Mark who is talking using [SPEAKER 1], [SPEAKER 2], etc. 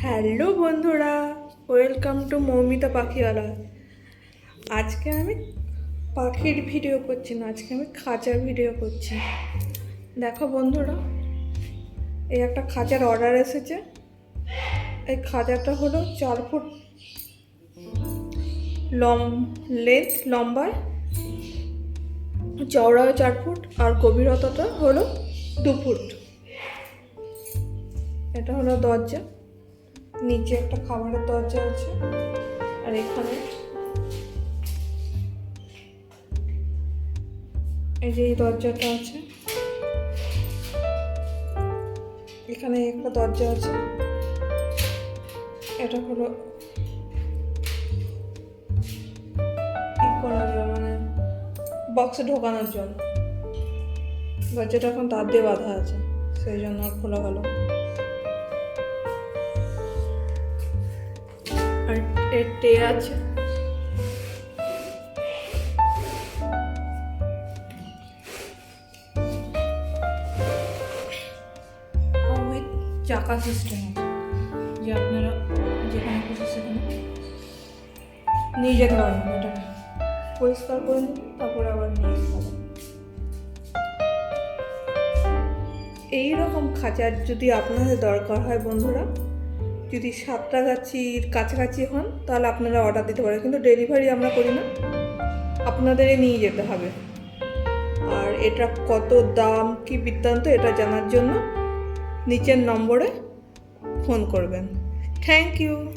[SPEAKER 1] Hello বন্ধুরা, welcome to Moumita পাখিওয়ালা। আজকে আমি পাখির ভিডিও করছি না, আজকে আমি খাঁচার ভিডিও করছি। দেখো বন্ধুরা, এই একটা খাঁচার অর্ডার এসেছে। এই খাঁচাটা হলো চার ফুট লম লেন্থ লম্বায় চওড়ায় চার ফুট, আর গভীরতাটা হলো দু ফুট। এটা হলো দরজা। নিচে একটা খাবারের দরজা আছে। আর এখানে এই যে এই দরজাটা আছে। এখানে একটা দরজা আছে। এটা হলো ই জন্য, মানে বক্সে ঢোকানোর জন্য। দরজাটা এখন তার দিয়ে বাঁধা আছে সেই জন্য আর খোলা গেল। টে আছে। উইথ চাকা সিস্টেম। যে আপনারা যেখানে খুশি সেখানে নিয়ে যেতে পারবেন এটাকে পরিষ্কার করে নিন তারপরে আবার নিয়ে যেতে পারবেন এই রকম খাঁচার যদি আপনাদের দরকার হয় বন্ধুরা যদি সাতটা গাছির কাছাকাছি হন, তাহলে আপনারা অর্ডার দিতে পারেন। কিন্তু ডেলিভারি আমরা করি না। আপনাদেরই নিয়ে যেতে হবে। আর এটা কত দাম, কি বৃত্তান্ত, এটা জানার জন্য নিচের নম্বরে ফোন করবেন। Thank you